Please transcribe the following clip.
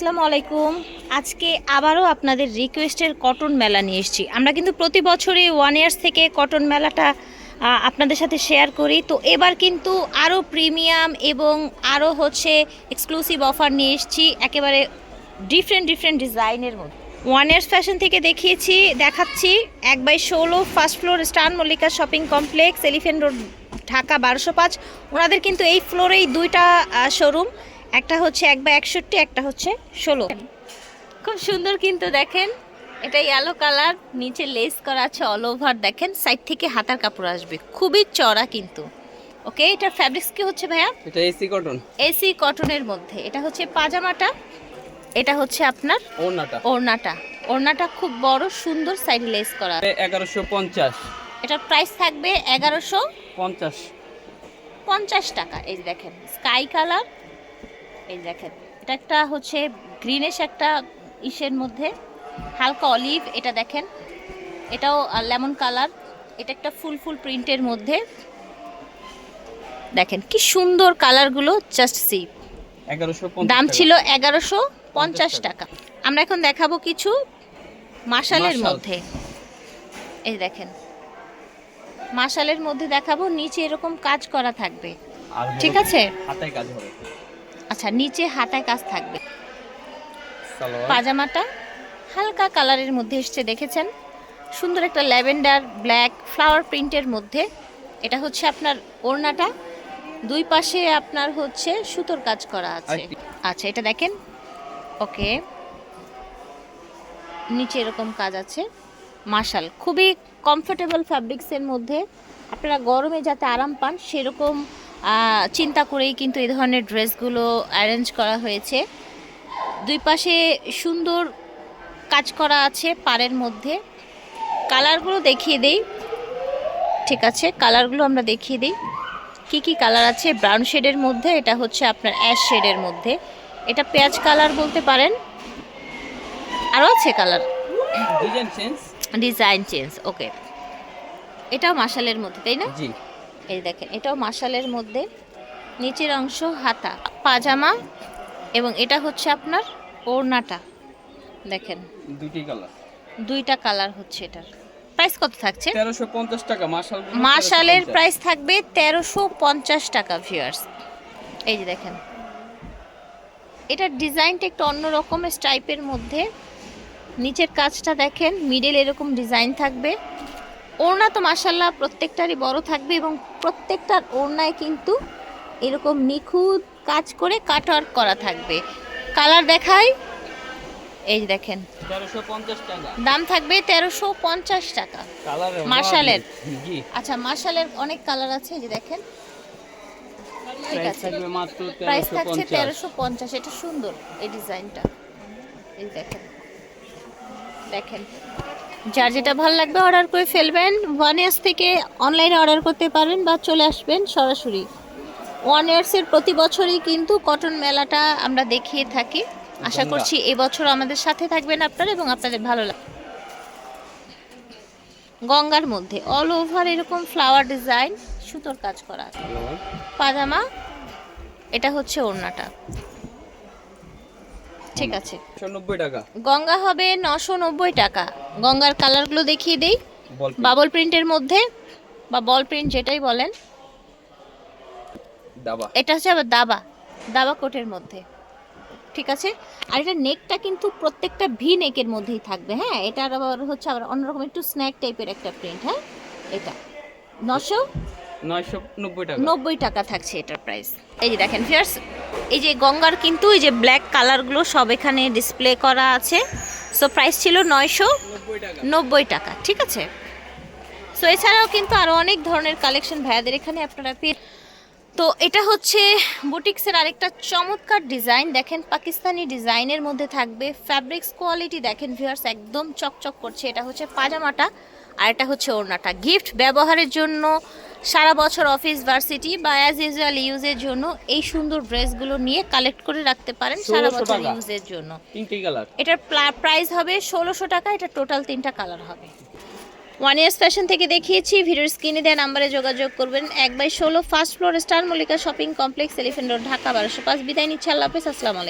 আসসালামু আলাইকুম। আজকে আবারও আপনাদের রিকোয়েস্টের কটন মেলা নিয়ে এসেছি। আমরা কিন্তু প্রতি বছরই ওয়ান ইয়ার্স থেকে কটন মেলাটা আপনাদের সাথে শেয়ার করি। তো এবার কিন্তু আরও প্রিমিয়াম এবং আরও হচ্ছে এক্সক্লুসিভ অফার নিয়ে এসেছি। একেবারে ডিফারেন্ট ডিফারেন্ট ডিজাইনের মধ্যে। ওয়ান ইয়ার্স ফ্যাশন থেকে দেখিয়েছি, দেখাচ্ছি। এক বাই ষোলো first floor star Mallika shopping complex elephant road Dhaka বারোশো পাঁচ। ওনাদের কিন্তু এই ফ্লোরেই দুইটা শোরুম একটা হচ্ছে এক বা একষট্টি একটা হচ্ছে ষোলো। খুব সুন্দর কিন্তু দেখেন এটা ইয়েলো কালার নিচে লেস করা আছে অল ওভার দেখেন সাইড থেকে হাতার কাপড় আসবে। খুবই চড়া কিন্তু। ওকে এটা ফ্যাব্রিক্স কি হচ্ছে ভাইয়া? এটা এসি কটন এসি কটনের মধ্যে। এটা হচ্ছে পাজামাটা এটা হচ্ছে আপনার ওড়নাটা। ওড়নাটা। ওড়নাটা খুব বড় সুন্দর সাইড লেস করা। এগারোশো পঞ্চাশ। এটার প্রাইস থাকবে এগারোশো পঞ্চাশ। পঞ্চাশ টাকা। এই দেখেন স্কাই কালার এই দেখেন এটা একটা হচ্ছে গ্রিনিশ একটা ইসের মধ্যে হালকা অলিভ এটা দেখেন এটাও লেমন কালার এটা একটা ফুল ফুল প্রিন্টের মধ্যে। দেখেন কি সুন্দর কালারগুলো জাস্ট সি দাম ছিল এগারোশো পঞ্চাশ টাকা। আমরা এখন দেখাবো কিছু মাসালের মধ্যে। এই দেখেন মাসালের মধ্যে দেখাবো নিচে এরকম কাজ করা থাকবে। ঠিক আছে? হাতায় কাজ হবে। আচ্ছা নিচে হাতায় কাজ থাকবে। পাজামাটা হালকা কালারের মধ্যে এসছে দেখেছেন? সুন্দর একটা ল্যাভেন্ডার ব্ল্যাক ফ্লাওয়ার প্রিন্টের মধ্যে। এটা হচ্ছে আপনার ওড়নাটা। দুই পাশে আপনার হচ্ছে সুতোর কাজ করা আছে। আচ্ছা। এটা দেখেন। ওকে। নিচে এরকম কাজ আছে। মাশাল খুবই কমফোর্টেবল ফ্যাব্রিক্সের মধ্যে। আপনারা গরমে যাতে আরাম পান সেরকম চিন্তা করেই কিন্তু এই ধরনের ড্রেসগুলো অ্যারেঞ্জ করা হয়েছে। দুই পাশে সুন্দর কাজ করা আছে পাড়ের মধ্যে। কালারগুলো দেখিয়ে দেই। ঠিক আছে কালারগুলো আমরা দেখিয়ে দিই। কি কি কালার আছে? ব্রাউন শেডের মধ্যে এটা হচ্ছে আপনার অ্যাশ শেডের মধ্যে। এটা পেঁয়াজ কালার বলতে পারেন। আরও আছে colour? Design change design change okay এটাও মাসালের মধ্যে তাই না? জি। এই দেখেন এটাও মাসালের মধ্যে। নিচের অংশ হাতা পাজামা এবং এটা হচ্ছে আপনার ওড়নাটা। দেখেন দুটি কালার। দুইটা কালার হচ্ছে এটার। প্রাইস কত থাকছে? তেরোশো পঞ্চাশ টাকা মাশাল মাশালের প্রাইস থাকবে তেরোশো পঞ্চাশ টাকা ভিউয়ার্স এই যে দেখেন এটার ডিজাইনটা একটু অন্য রকমের টাইপের মধ্যে। নিচের কাজটা দেখেন মিডল এরকম ডিজাইন থাকবে। ওড়না তো মাসাল্লাহ প্রত্যেকটারই বড় থাকবে এবং প্রত্যেকটার ওড়নায় কিন্তু এরকম নিখুঁত কাজ করে কাটওয়ার্ক করা থাকবে। কালার দেখাই। এই দেখেন। দাম থাকবে তেরোশো পঞ্চাশ টাকা? জি। আচ্ছা মার্শালের অনেক কালার আছে যে দেখেন। ঠিক আছে। প্রাইস থাকছে তেরোশো পঞ্চাশ। এটা সুন্দর এই ডিজাইনটা এই দেখেন। দেখেন। যার যেটা ভালো লাগবে অর্ডার করে ফেলবেন। ওয়ান ইয়ার্স থেকে অনলাইনে অর্ডার করতে পারেন বা চলে আসবেন সরাসরি। ওয়ান ইয়ার্সের প্রতি বছরই কিন্তু কটন মেলাটা আমরা দেখিয়ে থাকি। আশা করছি এবছর আমাদের সাথে থাকবেন আপনারা এবং আপনাদের ভালো লাগবে গঙ্গার মধ্যে। অল ওভার এরকম ফ্লাওয়ার ডিজাইন সুতোর কাজ করা। পাজামা এটা হচ্ছে ওড়নাটা। ঠিক আছে। নব্বই টাকা। গঙ্গা হবে নশো নব্বই টাকা। গঙ্গার কালারগুলো দেখিয়ে দেই। বল বাবল প্রিন্টের মধ্যে বা বল প্রিন্ট যেটাই বলেন। দাবা। এটা হচ্ছে আবার দাবা। দাবা কোটের মধ্যে। ঠিক আছে? আর এটা নেকটা কিন্তু প্রত্যেকটা ভি নেকের মধ্যেই থাকবে হ্যাঁ? এটা আবার হচ্ছে আবার অন্যরকম একটু স্ন্যাক টাইপের একটা প্রিন্ট হ্যাঁ? এটা। নশো নব্বই টাকা। নব্বই টাকা থাকছে এটার প্রাইস এই যে দেখেন ফিয়ার্স এই যে গঙ্গার কিন্তু এই যে ব্ল্যাক কালারগুলো সব এখানে ডিসপ্লে করা আছে। সো প্রাইস ছিল নয়শো নব্বই টাকা। ঠিক আছে? সো এছাড়াও কিন্তু আরও অনেক ধরনের কালেকশন ভাইয়াদের এখানে আপনারা পেয়ে তো এটা হচ্ছে বুটিক্সের আরেকটা চমৎকার ডিজাইন দেখেন পাকিস্তানি ডিজাইনের মধ্যে থাকবে ফ্যাব্রিক্স কোয়ালিটি দেখেন ভিউয়ার্স একদম চকচক করছে। এটা হচ্ছে পাজামাটা আর এটা হচ্ছে ওড়নাটা। গিফট ব্যবহারের জন্য সারা বছর অফিস ভার্সিটি বা অ্যাজ ইউজুয়াল ইউজের জন্য এই সুন্দর ড্রেসগুলো নিয়ে কালেক্ট করে রাখতে পারেন সারা বছর। ইউজের জন্য। এটার প্রাইস হবে ষোলোশো টাকা এটা টোটাল তিনটা কালার হবে। ওয়ান ইয়ার্স ফ্যাশন থেকে দেখিয়েছি ভিডিওর স্ক্রিনে দেওয়া নাম্বারে যোগাযোগ করবেন। এক বাই ষোলো first floor star Mallika shopping complex elephant road Dhaka বারোশো পাঁচ। বিদায় নিচ্ছে আল্লাহ হাফেজ আসসালামু আলাইকুম।